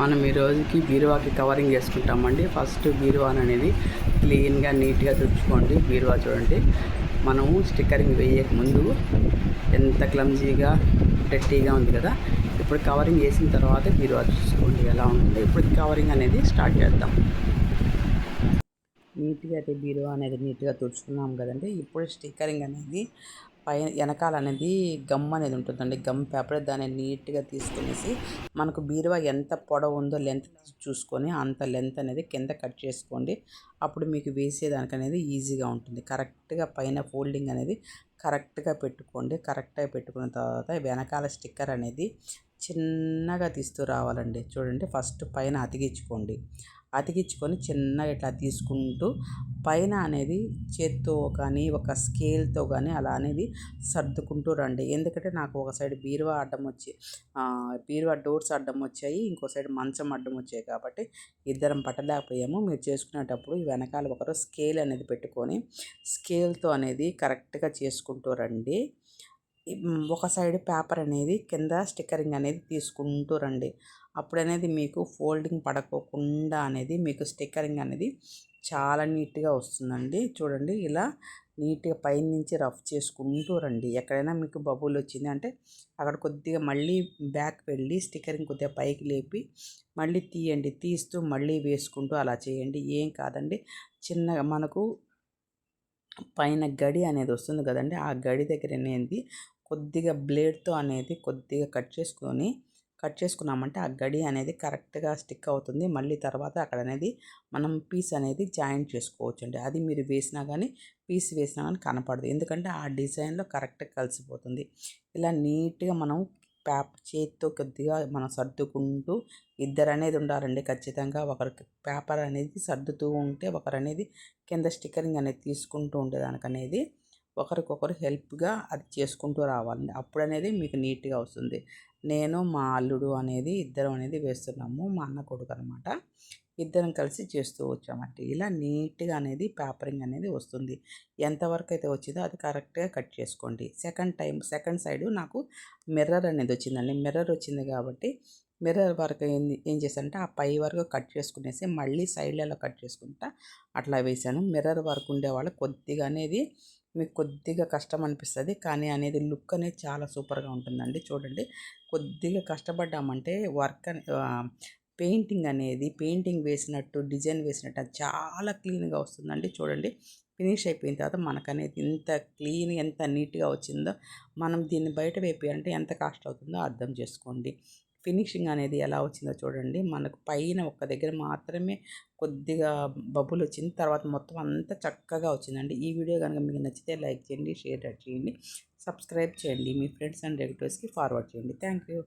మనం ఈ రోజుకి బీరువాకి కవరింగ్ చేసుకుంటామండి. ఫస్ట్ బీరువాన్ అనేది క్లీన్గా నీట్గా తుడుచుకోండి. బీరువా చూడండి. మనము స్టిక్కరింగ్ వేయక ముందు ఎంత క్లమ్జీగా డట్టీగా ఉంది కదా ఇప్పుడు కవరింగ్ వేసిన తర్వాత బీరువా చూసుకోండి ఎలా ఉంటుంది. ఇప్పుడు కవరింగ్ అనేది స్టార్ట్ చేద్దాం. నీట్గా అయితే బీరువా అనేది నీట్గా తుడుచుకున్నాం కదండి. ఇప్పుడు స్టిక్కరింగ్ అనేది పైన వెనకాల అనేది గమ్ అనేది ఉంటుందండి. గమ్ పేపర్ దాన్ని నీట్గా తీసుకునేసి మనకు బీరువా ఎంత పొడవు ఉందో లెంత్ చూసుకొని అంత లెంత్ అనేది కింద కట్ చేసుకోండి. అప్పుడు మీకు వేసేదానికి అనేది ఈజీగా ఉంటుంది. కరెక్ట్గా పైన ఫోల్డింగ్ అనేది కరెక్ట్గా పెట్టుకోండి. కరెక్ట్గా పెట్టుకున్న తర్వాత వెనకాల స్టిక్కర్ అనేది చిన్నగా తీస్తూ రావాలండి. చూడండి ఫస్ట్ పైన అతికించుకోండి. అతికించుకొని చిన్నగా ఇట్లా తీసుకుంటూ పైన అనేది చేత్తో కానీ ఒక స్కేల్తో కానీ అలా అనేది సర్దుకుంటూ రండి. ఎందుకంటే నాకు ఒక సైడ్ బీరువా అడ్డం వచ్చి బీరువా డోర్స్ అడ్డం వచ్చాయి ఇంకో సైడ్ మంచం అడ్డం వచ్చాయి కాబట్టి ఇద్దరం పట్టలేకపోయాము. మీరు చేసుకునేటప్పుడు వెనకాల ఒకరు స్కేల్ అనేది పెట్టుకొని స్కేల్తో అనేది కరెక్ట్గా చేసుకుంటూ రండి. ఒక సైడ్ పేపర్ అనేది కింద స్టిక్కరింగ్ అనేది తీసుకుంటూ రండి. అప్పుడు అనేది మీకు ఫోల్డింగ్ పడకోకుండా అనేది మీకు స్టిక్కరింగ్ అనేది చాలా నీట్గా వస్తుందండి. చూడండి ఇలా నీట్గా పైన నుంచి రఫ్ చేసుకుంటూ రండి. ఎక్కడైనా మీకు బబుల్ వచ్చింది అంటే అక్కడ కొద్దిగా మళ్ళీ బ్యాక్ వెళ్ళి స్టిక్కరింగ్ కొద్దిగా పైకి లేపి మళ్ళీ తీయండి. తీస్తూ మళ్ళీ వేసుకుంటూ అలా చేయండి. ఏం కాదండి. చిన్నగా మనకు పైన గడి అనేది వస్తుంది కదండి. ఆ గడి దగ్గర అనేది కొద్దిగా బ్లేడ్తో అనేది కొద్దిగా కట్ చేసుకొని కట్ చేసుకున్నామంటే ఆ గడి అనేది కరెక్ట్గా స్టిక్ అవుతుంది. మళ్ళీ తర్వాత అక్కడ అనేది మనం పీస్ అనేది జాయింట్ చేసుకోవచ్చు అండి అది మీరు వేసినా కానీ పీస్ వేసినా కానీ కనపడదు. ఎందుకంటే ఆ డిజైన్లో కరెక్ట్గా కలిసిపోతుంది. ఇలా నీట్గా మనం ప్యాప్ చేతితో కొద్దిగా మనం సర్దుకుంటూ ఇద్దరు అనేది ఉండాలండి ఖచ్చితంగా. ఒకరికి పేపర్ అనేది సర్దుతూ ఉంటే ఒకరు అనేది కింద స్టిక్కరింగ్ అనేది తీసుకుంటూ ఉండేదానికి అనేది ఒకరికొకరు హెల్ప్గా అది చేసుకుంటూ రావాలి. అప్పుడు అనేది మీకు నీట్గా వస్తుంది. నేను మా అల్లుడు అనేది ఇద్దరం అనేది వేస్తున్నాము మా అన్న కొడుకు అనమాట ఇద్దరం కలిసి చేస్తూ వచ్చామంటే ఇలా నీట్గా అనేది పేపరింగ్ అనేది వస్తుంది. ఎంతవరకు అయితే వచ్చిందో అది కరెక్ట్గా కట్ చేసుకోండి. సెకండ్ టైం సెకండ్ సైడ్ నాకు మిర్రర్ అనేది వచ్చిందండి. మిర్రర్ వచ్చింది కాబట్టి మిర్రర్ వరకు ఏం ఏం చేశానంటే ఆ పై వరకు కట్ చేసుకునేసి మళ్ళీ సైడ్లలో కట్ చేసుకుంటా అట్లా వేసాను మిర్రర్ వరకు ఉండే వాళ్ళు కొద్దిగా అనేది మీకు కొద్దిగా కష్టం అనిపిస్తుంది కానీ అనేది లుక్ అనేది చాలా సూపర్గా ఉంటుందండి. చూడండి. కొద్దిగా కష్టపడ్డామంటే వర్క్ పెయింటింగ్ అనేది పెయింటింగ్ వేసినట్టు డిజైన్ వేసినట్టు అది చాలా క్లీన్గా వస్తుందండి. చూడండి. ఫినిష్ అయిపోయిన తర్వాత మనకనేది ఎంత క్లీన్ ఎంత నీట్గా వచ్చిందో మనం దీన్ని బయట వేపియాలంటే ఎంత కాస్ట్ అవుతుందో అర్థం చేసుకోండి. ఫినిషింగ్ అనేది ఎలా వచ్చిందో చూడండి. మనకు పైన ఒక దగ్గర మాత్రమే కొద్దిగా బబుల్ వచ్చింది. తర్వాత మొత్తం అంతా చక్కగా వచ్చిందండి. ఈ వీడియో కనుక మీకు నచ్చితే లైక్ చేయండి షేర్ చేయండి. సబ్స్క్రైబ్ చేయండి. మీ ఫ్రెండ్స్ అండ్ రిలేటివ్స్కి ఫార్వర్డ్ చేయండి. Thank you.